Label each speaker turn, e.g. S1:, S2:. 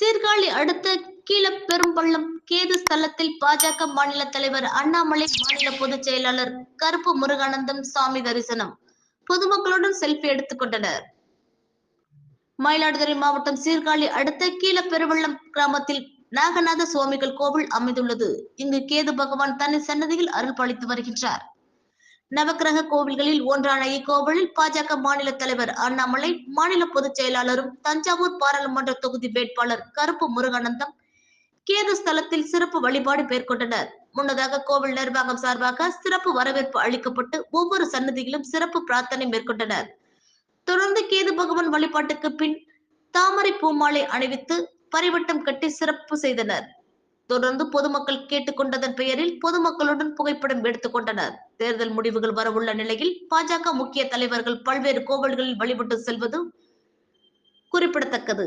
S1: சீர்காழி அடுத்த கீழப்பெரும்பள்ளம் கேது ஸ்தலத்தில் பாஜக மாநில தலைவர் அண்ணாமலை மாநில பொதுச் செயலாளர் கருப்பு முருகானந்தம் சாமி தரிசனம். பொதுமக்களுடன் செல்ஃபி எடுத்துக் கொண்டனர். மயிலாடுதுறை மாவட்டம் சீர்காழி அடுத்த கீழப்பெருவள்ளம் கிராமத்தில் நாகநாத சுவாமிகள் கோவில் அமைந்துள்ளது. இங்கு கேது பகவான் தன்னை சன்னதியில் அருள் பாலித்து வருகின்றார். நவக்கிரக கோவில்களில் ஒன்றான இக்கோவிலில் பாஜக மாநில தலைவர் அண்ணாமலை மாநில பொதுச் செயலாளரும் தஞ்சாவூர் பாராளுமன்ற தொகுதி வேட்பாளர் கருப்பு முருகானந்தம் கேது ஸ்தலத்தில் சிறப்பு வழிபாடு மேற்கொண்டனர். முன்னதாக கோவில் நிர்வாகம் சார்பாக சிறப்பு வரவேற்பு அளிக்கப்பட்டு ஒவ்வொரு சன்னதியிலும் சிறப்பு பிரார்த்தனை மேற்கொண்டனர். தொடர்ந்து கேது பகவான் வழிபாட்டுக்கு பின் தாமரை பூமாலை அணிவித்து பரிவட்டம் கட்டி சிறப்பு செய்தனர். தொடர்ந்து பொதுமக்கள் கேட்டுக்கொண்டதன் பெயரில் பொதுமக்களுடன் புகைப்படம் எடுத்துக்கொண்டனர். தேர்தல் முடிவுகள் வரவுள்ள நிலையில் பாஜக முக்கிய தலைவர்கள் பல்வேறு கோவில்களில் வழிபட்டு செல்வது குறிப்பிடத்தக்கது.